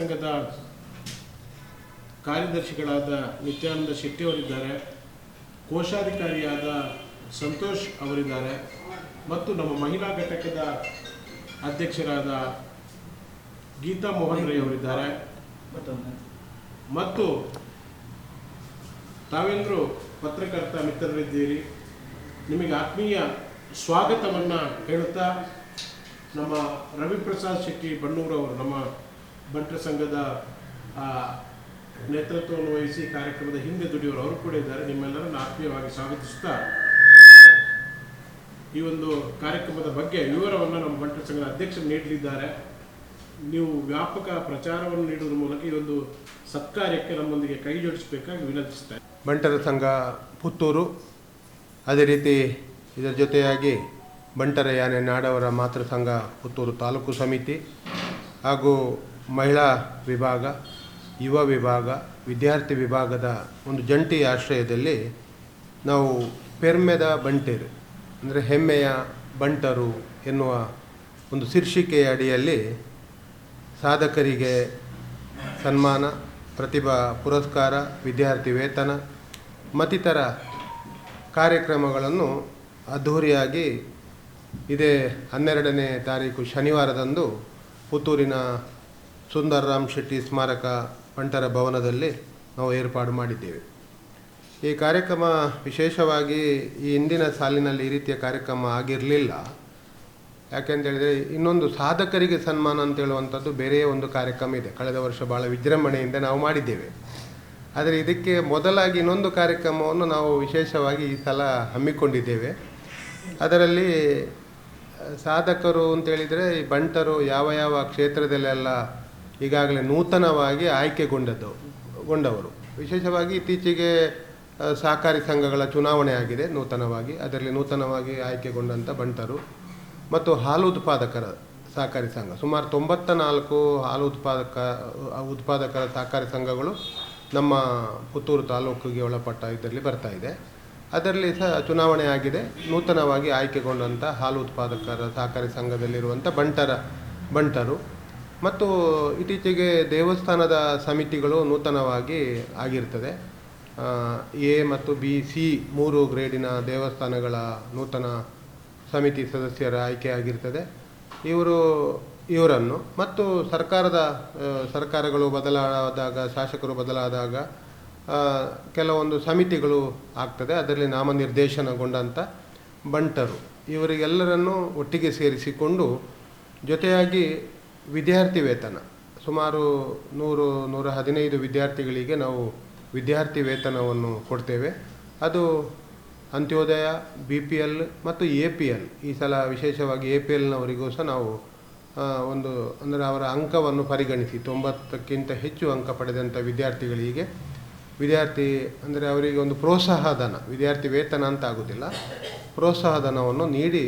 ಸಂಘದ ಕಾರ್ಯದರ್ಶಿಗಳಾದ ನಿತ್ಯಾನಂದ ಶೆಟ್ಟಿ ಅವರಿದ್ದಾರೆ, ಕೋಶಾಧಿಕಾರಿಯಾದ ಸಂತೋಷ್ ಅವರಿದ್ದಾರೆ ಮತ್ತು ನಮ್ಮ ಮಹಿಳಾ ಘಟಕದ ಅಧ್ಯಕ್ಷರಾದ ಗೀತಾ ಮೋಹನ್ ರೈ ಅವರಿದ್ದಾರೆ. ಮತ್ತು ತಾವೆಲ್ಲರೂ ಪತ್ರಕರ್ತ ಮಿತ್ರರಿದ್ದೀರಿ. ನಿಮಗೆ ಆತ್ಮೀಯ ಸ್ವಾಗತವನ್ನು ಹೇಳುತ್ತಾ ನಮ್ಮ ರವಿಪ್ರಸಾದ್ ಶೆಟ್ಟಿ ಬಣ್ಣೂರವರು ನಮ್ಮ ಬಂಟರ ಸಂಘದ ನೇತೃತ್ವವನ್ನು ವಹಿಸಿ ಕಾರ್ಯಕ್ರಮದ ಹಿಂದೆ ದುಡಿಯುವರು ಅವರು ಕೂಡ ಇದ್ದಾರೆ. ನಿಮ್ಮೆಲ್ಲರನ್ನು ಆತ್ಮೀಯವಾಗಿ ಸ್ವಾಗತಿಸುತ್ತಾ ಈ ಒಂದು ಕಾರ್ಯಕ್ರಮದ ಬಗ್ಗೆ ವಿವರವನ್ನು ನಮ್ಮ ಬಂಟರ ಸಂಘದ ಅಧ್ಯಕ್ಷರು ನೀಡಲಿದ್ದಾರೆ. ನೀವು ವ್ಯಾಪಕ ಪ್ರಚಾರವನ್ನು ನೀಡುವುದರ ಮೂಲಕ ಈ ಒಂದು ಸತ್ಕಾರ್ಯಕ್ಕೆ ನಮ್ಮೊಂದಿಗೆ ಕೈ ಜೋಡಿಸಬೇಕಾಗಿ ವಿನಂತಿಸ್ತಾರೆ ಬಂಟರ ಸಂಘ ಪುತ್ತೂರು, ಅದೇ ರೀತಿ ಇದರ ಜೊತೆಯಾಗಿ ಬಂಟರ ಯಾನೆ ನಾಡವರ ಮಾತೃ ಸಂಘ ಪುತ್ತೂರು ತಾಲೂಕು ಸಮಿತಿ ಹಾಗೂ ಮಹಿಳಾ ವಿಭಾಗ, ಯುವ ವಿಭಾಗ, ವಿದ್ಯಾರ್ಥಿ ವಿಭಾಗದ ಒಂದು ಜಂಟಿ ಆಶ್ರಯದಲ್ಲಿ ನಾವು ಪೆರ್ಮೆದ ಬಂಟೇರು, ಅಂದರೆ ಹೆಮ್ಮೆಯ ಬಂಟರು ಎನ್ನುವ ಒಂದು ಶೀರ್ಷಿಕೆಯ ಅಡಿಯಲ್ಲಿ ಸಾಧಕರಿಗೆ ಸನ್ಮಾನ, ಪ್ರತಿಭಾ ಪುರಸ್ಕಾರ, ವಿದ್ಯಾರ್ಥಿ ವೇತನ, ಮತ್ತಿತರ ಕಾರ್ಯಕ್ರಮಗಳನ್ನು ಅದ್ಧೂರಿಯಾಗಿ ಇದೇ ಹನ್ನೆರಡನೇ ತಾರೀಕು ಶನಿವಾರದಂದು ಪುತ್ತೂರಿನ ಸುಂದರ್ರಾಮ್ ಶೆಟ್ಟಿ ಸ್ಮಾರಕ ಬಂಟರ ಭವನದಲ್ಲಿ ನಾವು ಏರ್ಪಾಡು ಮಾಡಿದ್ದೇವೆ. ಈ ಕಾರ್ಯಕ್ರಮ ವಿಶೇಷವಾಗಿ ಈ ಹಿಂದಿನ ಸಾಲಿನಲ್ಲಿ ಈ ರೀತಿಯ ಕಾರ್ಯಕ್ರಮ ಆಗಿರಲಿಲ್ಲ. ಯಾಕೆಂತ ಹೇಳಿದರೆ ಇನ್ನೊಂದು ಸಾಧಕರಿಗೆ ಸನ್ಮಾನ ಅಂತ ಹೇಳುವಂಥದ್ದು ಬೇರೆಯೇ ಒಂದು ಕಾರ್ಯಕ್ರಮ ಇದೆ. ಕಳೆದ ವರ್ಷ ಭಾಳ ವಿಜೃಂಭಣೆಯಿಂದ ನಾವು ಮಾಡಿದ್ದೇವೆ. ಆದರೆ ಇದಕ್ಕೆ ಮೊದಲಾಗಿ ಇನ್ನೊಂದು ಕಾರ್ಯಕ್ರಮವನ್ನು ನಾವು ವಿಶೇಷವಾಗಿ ಈ ಸಲ ಹಮ್ಮಿಕೊಂಡಿದ್ದೇವೆ. ಅದರಲ್ಲಿ ಸಾಧಕರು ಅಂತೇಳಿದರೆ ಈ ಬಂಟರು ಯಾವ ಯಾವ ಕ್ಷೇತ್ರದಲ್ಲೆಲ್ಲ ಈಗಾಗಲೇ ನೂತನವಾಗಿ ಆಯ್ಕೆಗೊಂಡದ್ದು, ಗೊಂಡವರು. ವಿಶೇಷವಾಗಿ ಇತ್ತೀಚೆಗೆ ಸಹಕಾರಿ ಸಂಘಗಳ ಚುನಾವಣೆ ಆಗಿದೆ ನೂತನವಾಗಿ. ಅದರಲ್ಲಿ ನೂತನವಾಗಿ ಆಯ್ಕೆಗೊಂಡಂಥ ಬಂಟರು. ಮತ್ತು ಹಾಲು ಉತ್ಪಾದಕರ ಸಹಕಾರಿ ಸಂಘ. ಸುಮಾರು ತೊಂಬತ್ತ ನಾಲ್ಕು ಹಾಲು ಉತ್ಪಾದಕ, ಉತ್ಪಾದಕರ ಸಹಕಾರಿ ಸಂಘಗಳು ನಮ್ಮ ಪುತ್ತೂರು ತಾಲೂಕಿಗೆ ಒಳಪಟ್ಟ ಇದರಲ್ಲಿ ಬರ್ತಾ ಇದೆ. ಅದರಲ್ಲಿ ಸಹ ಚುನಾವಣೆ ಆಗಿದೆ. ನೂತನವಾಗಿ ಆಯ್ಕೆಗೊಂಡಂಥ ಹಾಲು ಉತ್ಪಾದಕರ ಸಹಕಾರಿ ಸಂಘದಲ್ಲಿರುವಂಥ ಬಂಟರ, ಬಂಟರು. ಮತ್ತು ಇತ್ತೀಚೆಗೆ ದೇವಸ್ಥಾನದ ಸಮಿತಿಗಳು ನೂತನವಾಗಿ ಆಗಿರ್ತದೆ. ಎ ಮತ್ತು ಬಿ, ಸಿ ಮೂರು ಗ್ರೇಡಿನ ದೇವಸ್ಥಾನಗಳ ನೂತನ ಸಮಿತಿ ಸದಸ್ಯರ ಆಯ್ಕೆ ಆಗಿರ್ತದೆ. ಇವರು, ಇವರನ್ನು ಮತ್ತು ಸರ್ಕಾರದ ಸರ್ಕಾರಗಳು ಬದಲಾದಾಗ, ಶಾಸಕರು ಬದಲಾದಾಗ ಕೆಲವೊಂದು ಸಮಿತಿಗಳು ಆಗ್ತದೆ. ಅದರಲ್ಲಿ ನಾಮನಿರ್ದೇಶನಗೊಂಡಂಥ ಬಂಟರು. ಇವರಿಗೆಲ್ಲರನ್ನು ಒಟ್ಟಿಗೆ ಸೇರಿಸಿಕೊಂಡು ಜೊತೆಯಾಗಿ ವಿದ್ಯಾರ್ಥಿ ವೇತನ. ಸುಮಾರು ನೂರು, ನೂರ ಹದಿನೈದು ವಿದ್ಯಾರ್ಥಿಗಳಿಗೆ ನಾವು ವಿದ್ಯಾರ್ಥಿ ವೇತನವನ್ನು ಕೊಡ್ತೇವೆ. ಅದು ಅಂತ್ಯೋದಯ ಬಿ ಪಿ ಎಲ್ ಮತ್ತು ಎ ಪಿ ಎಲ್ ಈ ಸಲ ವಿಶೇಷವಾಗಿ ಎ ಪಿ ಎಲ್ನವರಿಗೂ ಸಹ ನಾವು ಒಂದು, ಅಂದರೆ ಅವರ ಅಂಕವನ್ನು ಪರಿಗಣಿಸಿ, ತೊಂಬತ್ತಕ್ಕಿಂತ ಹೆಚ್ಚು ಅಂಕ ಪಡೆದಂಥ ವಿದ್ಯಾರ್ಥಿಗಳಿಗೆ ವಿದ್ಯಾರ್ಥಿ, ಅಂದರೆ ಅವರಿಗೆ ಒಂದು ಪ್ರೋತ್ಸಾಹ ಧನ ವಿದ್ಯಾರ್ಥಿ ವೇತನ ಅಂತ ಆಗೋದಿಲ್ಲ. ಪ್ರೋತ್ಸಾಹಧನವನ್ನು ನೀಡಿ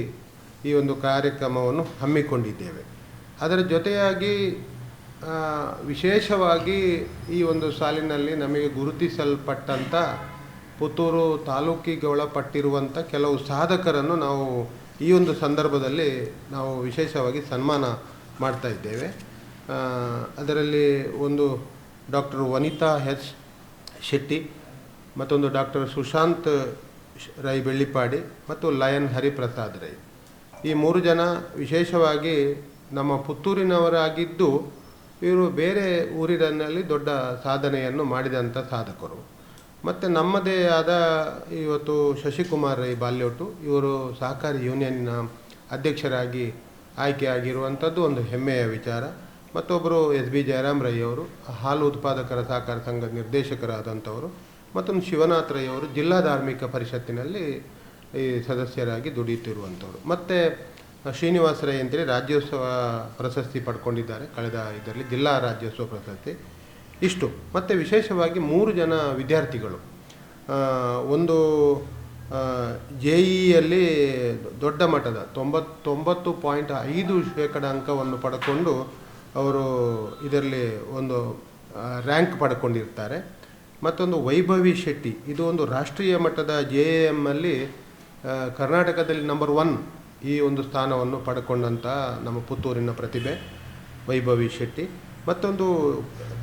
ಈ ಒಂದು ಕಾರ್ಯಕ್ರಮವನ್ನು ಹಮ್ಮಿಕೊಂಡಿದ್ದೇವೆ. ಅದರ ಜೊತೆಯಾಗಿ ವಿಶೇಷವಾಗಿ ಈ ಒಂದು ಸಾಲಿನಲ್ಲಿ ನಮಗೆ ಗುರುತಿಸಲ್ಪಟ್ಟಂಥ ಪುತ್ತೂರು ತಾಲೂಕಿಗೆ ಒಳಪಟ್ಟಿರುವಂಥ ಕೆಲವು ಸಾಧಕರನ್ನು ನಾವು ಈ ಒಂದು ಸಂದರ್ಭದಲ್ಲಿ ನಾವು ವಿಶೇಷವಾಗಿ ಸನ್ಮಾನ ಮಾಡ್ತಾ ಇದ್ದೇವೆ. ಅದರಲ್ಲಿ ಒಂದು ಡಾಕ್ಟರ್ ವನಿತಾ ಎಚ್ ಶೆಟ್ಟಿ, ಮತ್ತೊಂದು ಡಾಕ್ಟರ್ ಸುಶಾಂತ್ ರೈ ಬೆಳ್ಳಿಪಾಡಿ ಮತ್ತು ಲಯನ್ ಹರಿಪ್ರಸಾದ್ ರೈ. ಈ ಮೂರು ಜನ ವಿಶೇಷವಾಗಿ ನಮ್ಮ ಪುತ್ತೂರಿನವರಾಗಿದ್ದು ಇವರು ಬೇರೆ ಊರಿನಲ್ಲಿ ದೊಡ್ಡ ಸಾಧನೆಯನ್ನು ಮಾಡಿದಂಥ ಸಾಧಕರು. ಮತ್ತು ನಮ್ಮದೇ ಆದ ಇವತ್ತು ಶಶಿಕುಮಾರ್ ರೈ ಬಾಲ್ಯೋಟು ಇವರು ಸಹಕಾರಿ ಯೂನಿಯನ್ನ ಅಧ್ಯಕ್ಷರಾಗಿ ಆಯ್ಕೆಯಾಗಿರುವಂಥದ್ದು ಒಂದು ಹೆಮ್ಮೆಯ ವಿಚಾರ. ಮತ್ತೊಬ್ಬರು ಎಸ್ ಬಿ ಜಯರಾಮ್ ರೈ ಅವರು, ಹಾಲು ಉತ್ಪಾದಕರ ಸಹಕಾರ ಸಂಘದ ನಿರ್ದೇಶಕರಾದಂಥವರು, ಮತ್ತೊಂದು ಶಿವನಾಥ್ ರೈ ಅವರು ಜಿಲ್ಲಾ ಧಾರ್ಮಿಕ ಪರಿಷತ್ತಿನಲ್ಲಿ ಈ ಸದಸ್ಯರಾಗಿ ದುಡಿಯುತ್ತಿರುವಂಥವ್ರು. ಮತ್ತು ಶ್ರೀನಿವಾಸ ರೈ ಅಂತೇಳಿ ರಾಜ್ಯೋತ್ಸವ ಪ್ರಶಸ್ತಿ ಪಡ್ಕೊಂಡಿದ್ದಾರೆ. ಕಳೆದ ಇದರಲ್ಲಿ ಜಿಲ್ಲಾ ರಾಜ್ಯೋತ್ಸವ ಪ್ರಶಸ್ತಿ. ಇಷ್ಟು. ಮತ್ತು ವಿಶೇಷವಾಗಿ ಮೂರು ಜನ ವಿದ್ಯಾರ್ಥಿಗಳು. ಒಂದು ಜೆ ಇಯಲ್ಲಿ ದೊಡ್ಡ ಮಟ್ಟದ ತೊಂಬತ್ತೊಂಬತ್ತು ಪಾಯಿಂಟ್ ಐದು ಶೇಕಡ ಅಂಕವನ್ನು ಪಡ್ಕೊಂಡು ಅವರು ಇದರಲ್ಲಿ ಒಂದು ರ್ಯಾಂಕ್ ಪಡ್ಕೊಂಡಿರ್ತಾರೆ. ಮತ್ತೊಂದು ವೈಭವಿ ಶೆಟ್ಟಿ. ಇದು ಒಂದು ರಾಷ್ಟ್ರೀಯ ಮಟ್ಟದ ಜೆ ಎಮ್ಮಲ್ಲಿ ಕರ್ನಾಟಕದಲ್ಲಿ ನಂಬರ್ ಒನ್ ಈ ಒಂದು ಸ್ಥಾನವನ್ನು ಪಡ್ಕೊಂಡಂಥ ನಮ್ಮ ಪುತ್ತೂರಿನ ಪ್ರತಿಭೆ, ವೈಭವಿ ಶೆಟ್ಟಿ, ಮತ್ತೊಂದು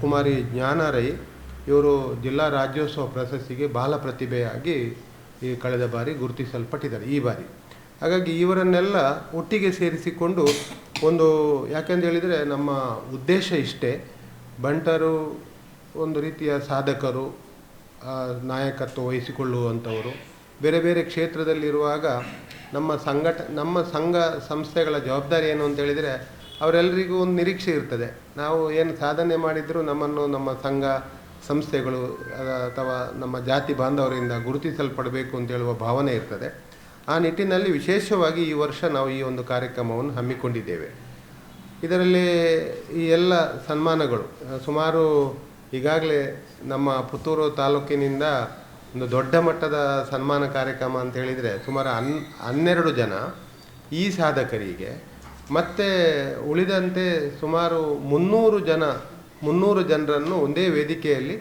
ಕುಮಾರಿ ಜ್ಞಾನ ರೈ ಇವರು ಜಿಲ್ಲಾ ರಾಜ್ಯೋತ್ಸವ ಪ್ರಶಸ್ತಿಗೆ ಬಾಲ ಪ್ರತಿಭೆಯಾಗಿ ಈ ಕಳೆದ ಬಾರಿ ಗುರುತಿಸಲ್ಪಟ್ಟಿದ್ದಾರೆ, ಈ ಬಾರಿ. ಹಾಗಾಗಿ ಇವರನ್ನೆಲ್ಲ ಒಟ್ಟಿಗೆ ಸೇರಿಸಿಕೊಂಡು ಒಂದು ಯಾಕೆಂತ ಹೇಳಿದರೆ ನಮ್ಮ ಉದ್ದೇಶ ಇಷ್ಟೇ, ಬಂಟರು ಒಂದು ರೀತಿಯ ಸಾಧಕರು ನಾಯಕತ್ವ ವಹಿಸಿಕೊಳ್ಳುವಂಥವರು, ಬೇರೆ ಬೇರೆ ಕ್ಷೇತ್ರದಲ್ಲಿರುವಾಗ ನಮ್ಮ ಸಂಘಟ, ನಮ್ಮ ಸಂಘ ಸಂಸ್ಥೆಗಳ ಜವಾಬ್ದಾರಿ ಏನು ಅಂತ ಹೇಳಿದರೆ ಅವರೆಲ್ಲರಿಗೂ ಒಂದು ನಿರೀಕ್ಷೆ ಇರ್ತದೆ. ನಾವು ಏನು ಸಾಧನೆ ಮಾಡಿದರೂ ನಮ್ಮನ್ನು ನಮ್ಮ ಸಂಘ ಸಂಸ್ಥೆಗಳು ಅಥವಾ ನಮ್ಮ ಜಾತಿ ಬಾಂಧವರಿಂದ ಗುರುತಿಸಲ್ಪಡಬೇಕು ಅಂತ ಹೇಳುವ ಭಾವನೆ ಇರ್ತದೆ. ಆ ನಿಟ್ಟಿನಲ್ಲಿ ವಿಶೇಷವಾಗಿ ಈ ವರ್ಷ ನಾವು ಈ ಒಂದು ಕಾರ್ಯಕ್ರಮವನ್ನು ಹಮ್ಮಿಕೊಂಡಿದ್ದೇವೆ. ಇದರಲ್ಲಿ ಈ ಎಲ್ಲ ಸನ್ಮಾನಗಳು, ಸುಮಾರು ಈಗಾಗಲೇ ನಮ್ಮ ಪುತ್ತೂರು ತಾಲೂಕಿನಿಂದ ಒಂದು ದೊಡ್ಡ ಮಟ್ಟದ ಸನ್ಮಾನ ಕಾರ್ಯಕ್ರಮ ಅಂತ ಹೇಳಿದರೆ ಸುಮಾರು ಹನ್, ಹನ್ನೆರಡು ಜನ ಈ ಸಾಧಕರಿಗೆ ಮತ್ತು ಉಳಿದಂತೆ ಸುಮಾರು ಮುನ್ನೂರು ಜನ, ಮುನ್ನೂರು ಜನರನ್ನು ಒಂದೇ ವೇದಿಕೆಯಲ್ಲಿ,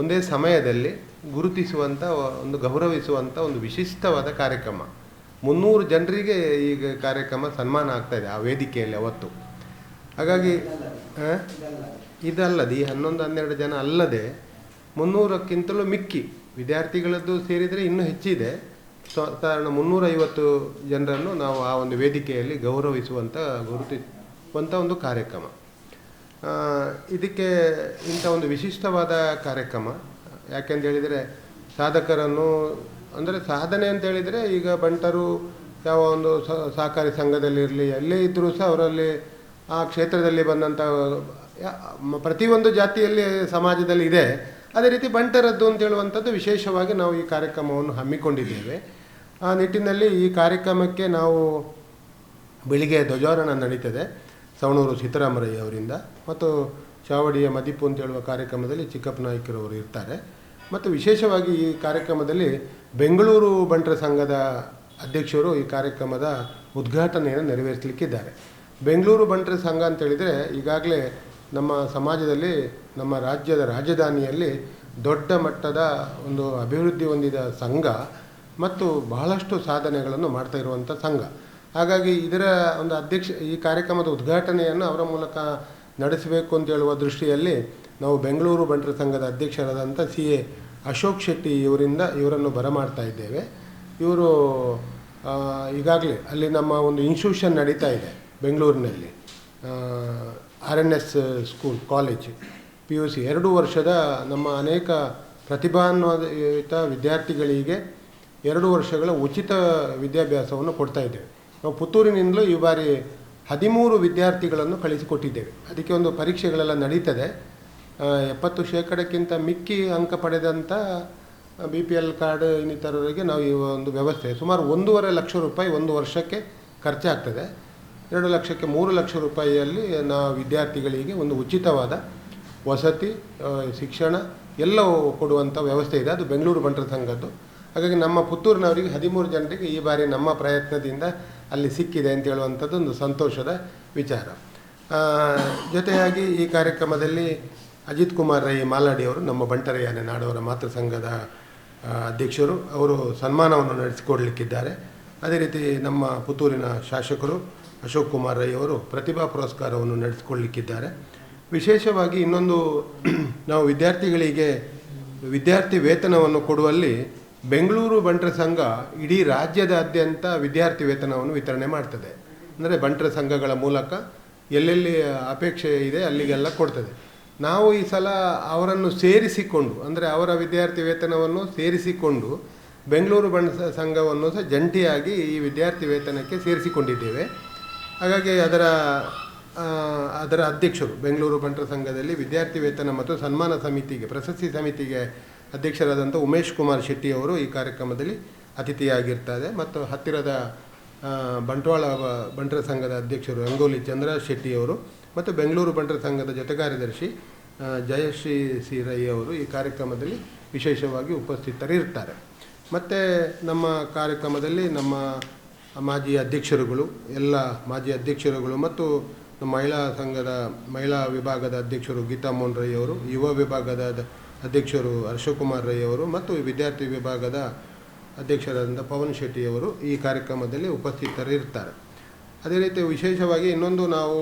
ಒಂದೇ ಸಮಯದಲ್ಲಿ ಗುರುತಿಸುವಂಥ ಒಂದು ಗೌರವಿಸುವಂಥ ಒಂದು ವಿಶಿಷ್ಟವಾದ ಕಾರ್ಯಕ್ರಮ ಮುನ್ನೂರು ಜನರಿಗೆ ಈಗ ಕಾರ್ಯಕ್ರಮ ಸನ್ಮಾನ ಆಗ್ತಾ ಇದೆ ಆ ವೇದಿಕೆಯಲ್ಲಿ ಅವತ್ತು ಹಾಗಾಗಿ? ಇದಲ್ಲದೆ ಈ ಹನ್ನೊಂದು, ಹನ್ನೆರಡು ಜನ ಅಲ್ಲದೆ ಮುನ್ನೂರಕ್ಕಿಂತಲೂ ಮಿಕ್ಕಿ ವಿದ್ಯಾರ್ಥಿಗಳದ್ದು ಸೇರಿದರೆ ಇನ್ನೂ ಹೆಚ್ಚಿದೆ. ಸಾಧಾರಣ ಮುನ್ನೂರೈವತ್ತು ಜನರನ್ನು ನಾವು ಆ ಒಂದು ವೇದಿಕೆಯಲ್ಲಿ ಗೌರವಿಸುವಂಥ ಗುರುತಿಸುವಂಥ ಒಂದು ಕಾರ್ಯಕ್ರಮ. ಇದಕ್ಕೆ ಇಂಥ ಒಂದು ವಿಶಿಷ್ಟವಾದ ಕಾರ್ಯಕ್ರಮ. ಯಾಕೆಂತ ಹೇಳಿದರೆ ಸಾಧಕರನ್ನು, ಅಂದರೆ ಸಾಧನೆ ಅಂತ ಹೇಳಿದರೆ ಈಗ ಬಂಟರು ಯಾವ ಒಂದು ಸಹಕಾರಿ ಸಂಘದಲ್ಲಿರಲಿ ಎಲ್ಲೇ ಇದ್ದರೂ ಸಹ ಅವರಲ್ಲಿ ಆ ಕ್ಷೇತ್ರದಲ್ಲಿ ಬಂದಂಥ ಪ್ರತಿಯೊಂದು ಜಾತಿಯಲ್ಲಿ, ಸಮಾಜದಲ್ಲಿ ಇದೆ. ಅದೇ ರೀತಿ ಬಂಟರದ್ದು ಅಂತ ಹೇಳುವಂಥದ್ದು ವಿಶೇಷವಾಗಿ ನಾವು ಈ ಕಾರ್ಯಕ್ರಮವನ್ನು ಹಮ್ಮಿಕೊಂಡಿದ್ದೇವೆ. ಆ ನಿಟ್ಟಿನಲ್ಲಿ ಈ ಕಾರ್ಯಕ್ರಮಕ್ಕೆ ನಾವು ಬೆಳಿಗ್ಗೆ ಧ್ವಜಾರೋಹಣ ನಡೀತದೆ. ಸವಣೂರು ಸಿದ್ದರಾಮರಯ್ಯ ಅವರಿಂದ ಮತ್ತು ಚಾವಡಿಯ ಮದಿಪು ಅಂತ ಹೇಳುವ ಕಾರ್ಯಕ್ರಮದಲ್ಲಿ ಚಿಕ್ಕಪ್ಪ ನಾಯ್ಕರವರು ಇರ್ತಾರೆ. ಮತ್ತು ವಿಶೇಷವಾಗಿ ಈ ಕಾರ್ಯಕ್ರಮದಲ್ಲಿ ಬೆಂಗಳೂರು ಬಂಟರ ಸಂಘದ ಅಧ್ಯಕ್ಷರು ಈ ಕಾರ್ಯಕ್ರಮದ ಉದ್ಘಾಟನೆಯನ್ನು ನೆರವೇರಿಸಲಿಕ್ಕಿದ್ದಾರೆ. ಬೆಂಗಳೂರು ಬಂಟರ ಸಂಘ ಅಂತ ಹೇಳಿದರೆ ಈಗಾಗಲೇ ನಮ್ಮ ಸಮಾಜದಲ್ಲಿ ನಮ್ಮ ರಾಜ್ಯದ ರಾಜಧಾನಿಯಲ್ಲಿ ದೊಡ್ಡ ಮಟ್ಟದ ಒಂದು ಅಭಿವೃದ್ಧಿ ಹೊಂದಿದ ಸಂಘ ಮತ್ತು ಬಹಳಷ್ಟು ಸಾಧನೆಗಳನ್ನು ಮಾಡ್ತಾ ಇರುವಂಥ ಸಂಘ. ಹಾಗಾಗಿ ಇದರ ಒಂದು ಅಧ್ಯಕ್ಷ, ಈ ಕಾರ್ಯಕ್ರಮದ ಉದ್ಘಾಟನೆಯನ್ನು ಅವರ ಮೂಲಕ ನಡೆಸಬೇಕು ಅಂತ ಹೇಳುವ ದೃಷ್ಟಿಯಲ್ಲಿ ನಾವು ಬೆಂಗಳೂರು ಬಂಟರ ಸಂಘದ ಅಧ್ಯಕ್ಷರಾದಂಥ ಸಿ ಎ ಅಶೋಕ್ ಶೆಟ್ಟಿ ಇವರಿಂದ ಇವರನ್ನು ಬರಮಾಡ್ತಾ ಇದ್ದೇವೆ. ಇವರು ಈಗಾಗಲೇ ಅಲ್ಲಿ ನಮ್ಮ ಒಂದು ಇನ್ಸ್ಟಿಟ್ಯೂಷನ್ ನಡೀತಾ ಇದೆ ಬೆಂಗಳೂರಿನಲ್ಲಿ. R N S school college P U C ಎರಡು ವರ್ಷದ ನಮ್ಮ ಅನೇಕ ಪ್ರತಿಭಾನ್ವಿತ ವಿದ್ಯಾರ್ಥಿಗಳಿಗೆ ಎರಡು ವರ್ಷಗಳ ಉಚಿತ ವಿದ್ಯಾಭ್ಯಾಸವನ್ನು ಕೊಡ್ತಾ ಇದ್ದೇವೆ. ನಾವು ಪುತ್ತೂರಿನಿಂದಲೂ ಈ ಬಾರಿ ಹದಿಮೂರು ವಿದ್ಯಾರ್ಥಿಗಳನ್ನು ಕಳಿಸಿಕೊಟ್ಟಿದ್ದೇವೆ. ಅದಕ್ಕೆ ಒಂದು ಪರೀಕ್ಷೆಗಳೆಲ್ಲ ನಡೀತದೆ. ಎಪ್ಪತ್ತು ಶೇಕಡಕ್ಕಿಂತ ಮಿಕ್ಕಿ ಅಂಕ ಪಡೆದಂಥ ಬಿ ಪಿ ಎಲ್ ಕಾರ್ಡ್ ಇನ್ನಿತರರಿಗೆ ನಾವು ಈ ಒಂದು ವ್ಯವಸ್ಥೆ, ಸುಮಾರು ಒಂದೂವರೆ ಲಕ್ಷ ರೂಪಾಯಿ ಒಂದು ವರ್ಷಕ್ಕೆ ಖರ್ಚಾಗ್ತದೆ. ಎರಡು ಲಕ್ಷಕ್ಕೆ ಮೂರು ಲಕ್ಷ ರೂಪಾಯಿಯಲ್ಲಿ ನಾ ವಿದ್ಯಾರ್ಥಿಗಳಿಗೆ ಒಂದು ಉಚಿತವಾದ ವಸತಿ ಶಿಕ್ಷಣ ಎಲ್ಲವೂ ಕೊಡುವಂಥ ವ್ಯವಸ್ಥೆ ಇದೆ. ಅದು ಬೆಂಗಳೂರು ಬಂಟರ ಸಂಘದ್ದು. ಹಾಗಾಗಿ ನಮ್ಮ ಪುತ್ತೂರಿನವರಿಗೆ ಹದಿಮೂರು ಜನರಿಗೆ ಈ ಬಾರಿ ನಮ್ಮ ಪ್ರಯತ್ನದಿಂದ ಅಲ್ಲಿ ಸಿಕ್ಕಿದೆ ಅಂತ ಹೇಳುವಂಥದ್ದು ಒಂದು ಸಂತೋಷದ ವಿಚಾರ. ಜೊತೆಯಾಗಿ ಈ ಕಾರ್ಯಕ್ರಮದಲ್ಲಿ ಅಜಿತ್ ಕುಮಾರ್ ರೈ ಮಾಲಾಡಿ ಅವರು ನಮ್ಮ ಬಂಟರಯಾನೆ ನಾಡವರ ಮಾತೃ ಸಂಘದ ಅಧ್ಯಕ್ಷರು, ಅವರು ಸನ್ಮಾನವನ್ನು ನಡೆಸಿಕೊಡಲಿಕ್ಕಿದ್ದಾರೆ. ಅದೇ ರೀತಿ ನಮ್ಮ ಪುತ್ತೂರಿನ ಶಾಸಕರು ಅಶೋಕ್ ಕುಮಾರ್ ರೈ ಅವರು ಪ್ರತಿಭಾ ಪುರಸ್ಕಾರವನ್ನು ನಡೆಸಿಕೊಳ್ಳಲಿಕ್ಕಿದ್ದಾರೆ ವಿಶೇಷವಾಗಿ ಇನ್ನೊಂದು ನಾವು ವಿದ್ಯಾರ್ಥಿಗಳಿಗೆ ವಿದ್ಯಾರ್ಥಿ ವೇತನವನ್ನು ಕೊಡುವಲ್ಲಿ ಬೆಂಗಳೂರು ಬಂಟರ ಸಂಘ ಇಡೀ ರಾಜ್ಯದಾದ್ಯಂತ ವಿದ್ಯಾರ್ಥಿ ವೇತನವನ್ನು ವಿತರಣೆ ಮಾಡ್ತದೆ. ಅಂದರೆ ಬಂಟರ ಸಂಘಗಳ ಮೂಲಕ ಎಲ್ಲೆಲ್ಲಿ ಅಪೇಕ್ಷೆ ಇದೆ ಅಲ್ಲಿಗೆಲ್ಲ ಕೊಡ್ತದೆ. ನಾವು ಈ ಸಲ ಅವರನ್ನು ಸೇರಿಸಿಕೊಂಡು, ಅಂದರೆ ಅವರ ವಿದ್ಯಾರ್ಥಿ ವೇತನವನ್ನು ಸೇರಿಸಿಕೊಂಡು ಬೆಂಗಳೂರು ಬಂಟ ಸಂಘವನ್ನು ಸಹ ಜಂಟಿಯಾಗಿ ಈ ವಿದ್ಯಾರ್ಥಿ ವೇತನಕ್ಕೆ ಸೇರಿಸಿಕೊಂಡಿದ್ದೇವೆ. ಹಾಗಾಗಿ ಅದರ ಅದರ ಅಧ್ಯಕ್ಷರು ಬೆಂಗಳೂರು ಬಂಟರ ಸಂಘದಲ್ಲಿ ವಿದ್ಯಾರ್ಥಿ ವೇತನ ಮತ್ತು ಸನ್ಮಾನ ಸಮಿತಿಗೆ, ಪ್ರಶಸ್ತಿ ಸಮಿತಿಗೆ ಅಧ್ಯಕ್ಷರಾದಂಥ ಉಮೇಶ್ ಕುಮಾರ್ ಶೆಟ್ಟಿ ಅವರು ಈ ಕಾರ್ಯಕ್ರಮದಲ್ಲಿ ಅತಿಥಿಯಾಗಿರ್ತಾರೆ. ಮತ್ತು ಹತ್ತಿರದ ಬಂಟ್ವಾಳ ಬಂಟರ ಸಂಘದ ಅಧ್ಯಕ್ಷರು ರಂಗೋಲಿ ಚಂದ್ರ ಶೆಟ್ಟಿಯವರು ಮತ್ತು ಬೆಂಗಳೂರು ಬಂಟರ ಸಂಘದ ಜೊತೆ ಕಾರ್ಯದರ್ಶಿ ಜಯಶ್ರೀ ಸಿ ರೈ ಅವರು ಈ ಕಾರ್ಯಕ್ರಮದಲ್ಲಿ ವಿಶೇಷವಾಗಿ ಉಪಸ್ಥಿತರಿರ್ತಾರೆ. ಮತ್ತು ನಮ್ಮ ಕಾರ್ಯಕ್ರಮದಲ್ಲಿ ನಮ್ಮ ಮಾಜಿ ಅಧ್ಯಕ್ಷರುಗಳು, ಎಲ್ಲ ಮಾಜಿ ಅಧ್ಯಕ್ಷರುಗಳು ಮತ್ತು ಮಹಿಳಾ ಸಂಘದ ಮಹಿಳಾ ವಿಭಾಗದ ಅಧ್ಯಕ್ಷರು ಗೀತಾ ಮೋಹನ್ ರೈ ಅವರು, ಯುವ ವಿಭಾಗದ ಅಧ್ಯಕ್ಷರು ಹರ್ಷಕುಮಾರ್ ರೈ ಅವರು ಮತ್ತು ವಿದ್ಯಾರ್ಥಿ ವಿಭಾಗದ ಅಧ್ಯಕ್ಷರಾದಂಥ ಪವನ್ ಶೆಟ್ಟಿಯವರು ಈ ಕಾರ್ಯಕ್ರಮದಲ್ಲಿ ಉಪಸ್ಥಿತರಿರ್ತಾರೆ. ಅದೇ ರೀತಿ ವಿಶೇಷವಾಗಿ ಇನ್ನೊಂದು ನಾವು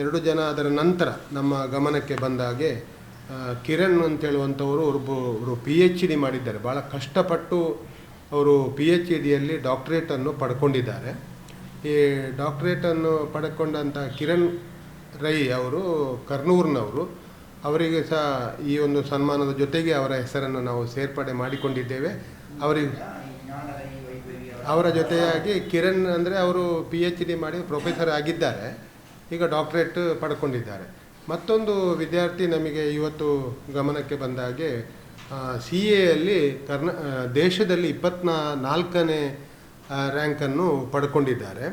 ಎರಡು ಜನ ಅದರ ನಂತರ ನಮ್ಮ ಗಮನಕ್ಕೆ ಬಂದಾಗೆ ಹಾಗೆ ಕಿರಣ್ ಅಂತೇಳುವಂಥವರು ಒಬ್ಬರು ಪಿ ಎಚ್ ಡಿ ಮಾಡಿದ್ದಾರೆ. ಭಾಳ ಕಷ್ಟಪಟ್ಟು ಅವರು ಪಿ ಎಚ್ ಡಿಯಲ್ಲಿ ಡಾಕ್ಟ್ರೇಟನ್ನು ಪಡ್ಕೊಂಡಿದ್ದಾರೆ. ಈ ಡಾಕ್ಟ್ರೇಟನ್ನು ಪಡ್ಕೊಂಡಂಥ ಕಿರಣ್ ರೈ ಅವರು, ಕರ್ನೂರ್ನವರು, ಅವರಿಗೆ ಸಹ ಈ ಒಂದು ಸನ್ಮಾನದ ಜೊತೆಗೆ ಅವರ ಹೆಸರನ್ನು ನಾವು ಸೇರ್ಪಡೆ ಮಾಡಿಕೊಂಡಿದ್ದೇವೆ. ಅವರಿಗೆ ಅವರ ಜೊತೆಯಾಗಿ ಕಿರಣ್ ಅಂದರೆ ಅವರು ಪಿ ಎಚ್ ಡಿ ಮಾಡಿ ಪ್ರೊಫೆಸರ್ ಆಗಿದ್ದಾರೆ. ಈಗ ಡಾಕ್ಟ್ರೇಟ್ ಪಡ್ಕೊಂಡಿದ್ದಾರೆ. ಮತ್ತೊಂದು ವಿದ್ಯಾರ್ಥಿ ನಮಗೆ ಇವತ್ತು ಗಮನಕ್ಕೆ ಬಂದ ಹಾಗೆ ಸಿ ಎಯಲ್ಲಿ ಕರ್ನಾ ದೇಶದಲ್ಲಿ ಇಪ್ಪತ್ನಾ ನಾಲ್ಕನೇ ರ್ಯಾಂಕನ್ನು ಪಡ್ಕೊಂಡಿದ್ದಾರೆ.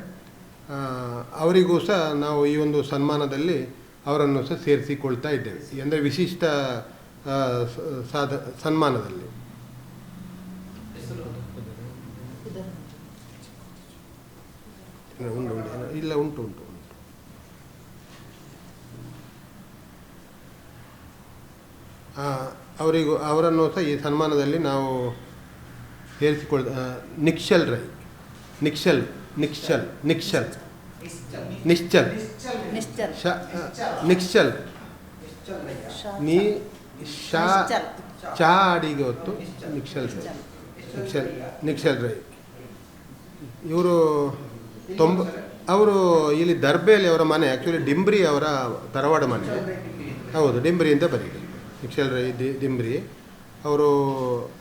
ಅವರಿಗೂ ಸಹ ನಾವು ಈ ಒಂದು ಸನ್ಮಾನದಲ್ಲಿ ಅವರನ್ನು ಸಹ ಸೇರಿಸಿಕೊಳ್ತಾ ಇದ್ದೇವೆ. ಅಂದರೆ ವಿಶಿಷ್ಟ ಸಾಧ ಸನ್ಮಾನದಲ್ಲಿ. ಇಲ್ಲ, ಉಂಟು ಉಂಟು ಉಂಟು. ಅವರಿಗೂ ಅವರನ್ನು ಸಹ ಈ ಸನ್ಮಾನದಲ್ಲಿ ನಾವು ಸೇರಿಸಿಕೊಳ್ ನಿಕ್ಷಲ್ ರೈ. ನಿಕ್ಷಲ್ ನಿಕ್ಷಲ್ ನಿಕ್ಷಲ್. ನಿಶ್ಚಲ್. ನಿಶ್ಚಲ್. ಶ ನಿಕ್ಷಲ್. ನೀ ಶಾ ನಿಶ್ಚಲ್. ಚಾ ಅಡಿಗೆ ಹೊತ್ತು ನಿಕ್ಷಲ್ ರೈ. ನಿಕ್ಷಲ್ ನಿಕ್ಷಲ್ ರೈ. ಇವರು ತೊಂಬ ಅವರು ಇಲ್ಲಿ ದರ್ಬೆಯಲ್ಲಿ ಅವರ ಮನೆ ಆ್ಯಕ್ಚುಲಿ ಡಿಂಬ್ರಿ ಅವರ ತರವಾಡ ಮನೆ. ಹೌದು ಡಿಂಬ್ರಿ ಅಂತ ನಿಕ್ಷಲ್ ರೈ ದಿ- ಡಿಂಬ್ರಿ ಅವರು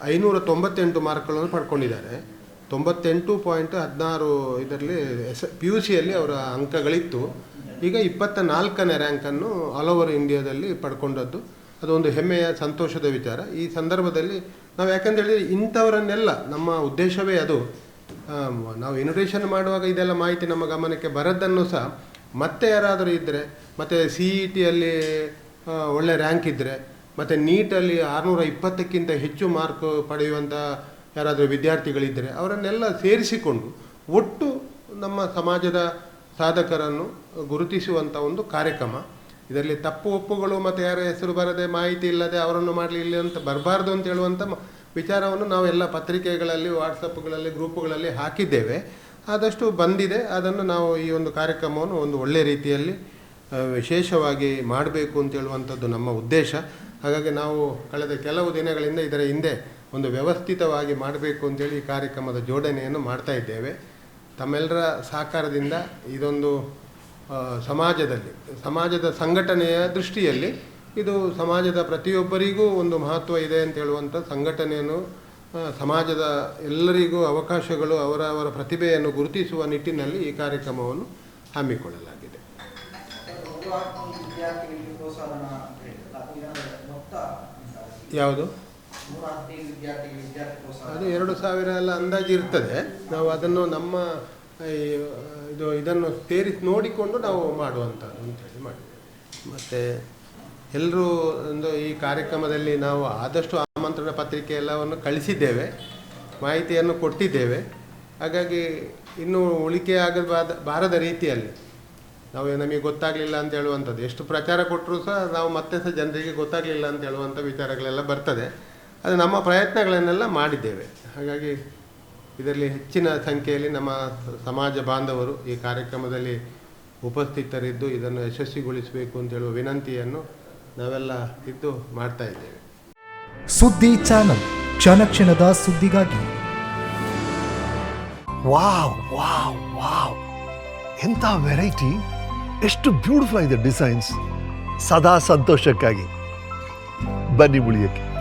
ಐನೂರ ತೊಂಬತ್ತೆಂಟು ಮಾರ್ಕ್ಗಳನ್ನು ಪಡ್ಕೊಂಡಿದ್ದಾರೆ. ತೊಂಬತ್ತೆಂಟು ಪಾಯಿಂಟ್ ಹದಿನಾರು ಇದರಲ್ಲಿ ಎಸ್, ಪಿ ಯು ಸಿಯಲ್ಲಿ ಅವರ ಅಂಕಗಳಿತ್ತು. ಈಗ ಇಪ್ಪತ್ತ ನಾಲ್ಕನೇ ರ್ಯಾಂಕನ್ನು ಆಲ್ ಓವರ್ ಇಂಡಿಯಾದಲ್ಲಿ ಪಡ್ಕೊಂಡದ್ದು. ಅದೊಂದು ಹೆಮ್ಮೆಯ, ಸಂತೋಷದ ವಿಚಾರ. ಈ ಸಂದರ್ಭದಲ್ಲಿ ನಾವು ಯಾಕಂತ ಹೇಳಿದ್ರೆ ಇಂಥವರನ್ನೆಲ್ಲ ನಮ್ಮ ಉದ್ದೇಶವೇ ಅದು. ನಾವು ಇನ್ವಿಟೇಷನ್ ಮಾಡುವಾಗ ಇದೆಲ್ಲ ಮಾಹಿತಿ ನಮ್ಮ ಗಮನಕ್ಕೆ ಬರದ್ದನ್ನು ಸಹ ಮತ್ತೆ ಯಾರಾದರೂ ಇದ್ದರೆ ಮತ್ತು ಸಿ ಇ ಟಿಯಲ್ಲಿ ಒಳ್ಳೆ ರ್ಯಾಂಕ್ ಇದ್ದರೆ ಮತ್ತು ನೀಟಲ್ಲಿ ಆರುನೂರ ಇಪ್ಪತ್ತಕ್ಕಿಂತ ಹೆಚ್ಚು ಮಾರ್ಕ್ ಪಡೆಯುವಂಥ ಯಾರಾದರೂ ವಿದ್ಯಾರ್ಥಿಗಳಿದ್ದರೆ ಅವರನ್ನೆಲ್ಲ ಸೇರಿಸಿಕೊಂಡು ಒಟ್ಟು ನಮ್ಮ ಸಮಾಜದ ಸಾಧಕರನ್ನು ಗುರುತಿಸುವಂಥ ಒಂದು ಕಾರ್ಯಕ್ರಮ. ಇದರಲ್ಲಿ ತಪ್ಪು ಒಪ್ಪುಗಳು ಮತ್ತು ಯಾರ ಹೆಸರು ಬರದೆ ಮಾಹಿತಿ ಇಲ್ಲದೆ ಅವರನ್ನು ಮಾಡಲಿಲ್ಲ ಅಂತ ಬರಬಾರ್ದು ಅಂತ ಹೇಳುವಂಥ ವಿಚಾರವನ್ನು ನಾವೆಲ್ಲ ಪತ್ರಿಕೆಗಳಲ್ಲಿ ವಾಟ್ಸಪ್ಗಳಲ್ಲಿ ಗ್ರೂಪುಗಳಲ್ಲಿ ಹಾಕಿದ್ದೇವೆ. ಆದಷ್ಟು ಬಂದಿದೆ. ಅದನ್ನು ನಾವು ಈ ಒಂದು ಕಾರ್ಯಕ್ರಮವನ್ನು ಒಂದು ಒಳ್ಳೆಯ ರೀತಿಯಲ್ಲಿ ವಿಶೇಷವಾಗಿ ಮಾಡಬೇಕು ಅಂತ ಹೇಳುವಂಥದ್ದು ನಮ್ಮ ಉದ್ದೇಶ. ಹಾಗಾಗಿ ನಾವು ಕಳೆದ ಕೆಲವು ದಿನಗಳಿಂದ ಇದರ ಹಿಂದೆ ಒಂದು ವ್ಯವಸ್ಥಿತವಾಗಿ ಮಾಡಬೇಕು ಅಂತೇಳಿ ಈ ಕಾರ್ಯಕ್ರಮದ ಜೋಡಣೆಯನ್ನು ಮಾಡ್ತಾ ಇದ್ದೇವೆ. ತಮ್ಮೆಲ್ಲರ ಸಹಕಾರದಿಂದ ಇದೊಂದು ಸಮಾಜದಲ್ಲಿ, ಸಮಾಜದ ಸಂಘಟನೆಯ ದೃಷ್ಟಿಯಲ್ಲಿ ಇದು ಸಮಾಜದ ಪ್ರತಿಯೊಬ್ಬರಿಗೂ ಒಂದು ಮಹತ್ವ ಇದೆ ಅಂತ ಹೇಳುವಂಥ ಸಂಘಟನೆಯನ್ನು ಸಮಾಜದ ಎಲ್ಲರಿಗೂ ಅವಕಾಶಗಳು ಅವರ ಅವರ ಪ್ರತಿಭೆಯನ್ನು ಗುರುತಿಸುವ ನಿಟ್ಟಿನಲ್ಲಿ ಈ ಕಾರ್ಯಕ್ರಮವನ್ನು ಹಮ್ಮಿಕೊಳ್ಳಲಾಗಿದೆ. ವಿದ್ಯಾರ್ಥಿಗಳಿಗೆ ಪ್ರೋತ್ಸಾಹನ ಅಂತ ಅದು ಮೊತ್ತ ಯಾವುದು ಅದು ಎರಡು ಸಾವಿರ ಎಲ್ಲ ಅಂದಾಜು ಇರ್ತದೆ. ನಾವು ಅದನ್ನು ನಮ್ಮ ಈ, ಇದು ಇದನ್ನು ಸೇರಿಸಿ ನೋಡಿಕೊಂಡು ನಾವು ಮಾಡುವಂಥದ್ದು ಅಂತೇಳಿ ಮಾಡಿದ್ದೇವೆ. ಮತ್ತು ಎಲ್ಲರೂ ಒಂದು ಈ ಕಾರ್ಯಕ್ರಮದಲ್ಲಿ ನಾವು ಆದಷ್ಟು ಆಮಂತ್ರಣ ಪತ್ರಿಕೆ ಎಲ್ಲವನ್ನು ಕಳಿಸಿದ್ದೇವೆ. ಮಾಹಿತಿಯನ್ನು ಕೊಟ್ಟಿದ್ದೇವೆ. ಹಾಗಾಗಿ ಇನ್ನೂ ಉಳಿಕೆ ಆಗಬಾದ ಬಾರದ ರೀತಿಯಲ್ಲಿ ನಾವು ನಮಗೆ ಗೊತ್ತಾಗಲಿಲ್ಲ ಅಂತ ಹೇಳುವಂಥದ್ದು. ಎಷ್ಟು ಪ್ರಚಾರ ಕೊಟ್ಟರೂ ಸಹ ನಾವು ಮತ್ತೆ ಸಹ ಜನರಿಗೆ ಗೊತ್ತಾಗಲಿಲ್ಲ ಅಂತ ಹೇಳುವಂಥ ವಿಚಾರಗಳೆಲ್ಲ ಬರ್ತದೆ. ಅದು ನಮ್ಮ ಪ್ರಯತ್ನಗಳನ್ನೆಲ್ಲ ಮಾಡಿದ್ದೇವೆ. ಹಾಗಾಗಿ ಇದರಲ್ಲಿ ಹೆಚ್ಚಿನ ಸಂಖ್ಯೆಯಲ್ಲಿ ನಮ್ಮ ಸಮಾಜ ಬಾಂಧವರು ಈ ಕಾರ್ಯಕ್ರಮದಲ್ಲಿ ಉಪಸ್ಥಿತರಿದ್ದು ಇದನ್ನು ಯಶಸ್ವಿಗೊಳಿಸಬೇಕು ಅಂತ ಹೇಳುವ ವಿನಂತಿಯನ್ನು ನಾವೆಲ್ಲ ಇದ್ದು ಮಾಡ್ತಾ ಇದ್ದೇವೆ. ಸುದ್ದಿ ಚಾನಲ್. ಕ್ಷಣ ಕ್ಷಣದ ಸುದ್ದಿಗಾಗಿ. Wow wow wow. ಎಂಥ ವೆರೈಟಿ. ಎಷ್ಟು ಬ್ಯೂಟಿಫುಲ್ ಆಗಿದೆ ಡಿಸೈನ್ಸ್ ಸದಾ ಸಂತೋಷಕ್ಕಾಗಿ. ಬನ್ನಿ ಉಳಿಯಕ್ಕೆ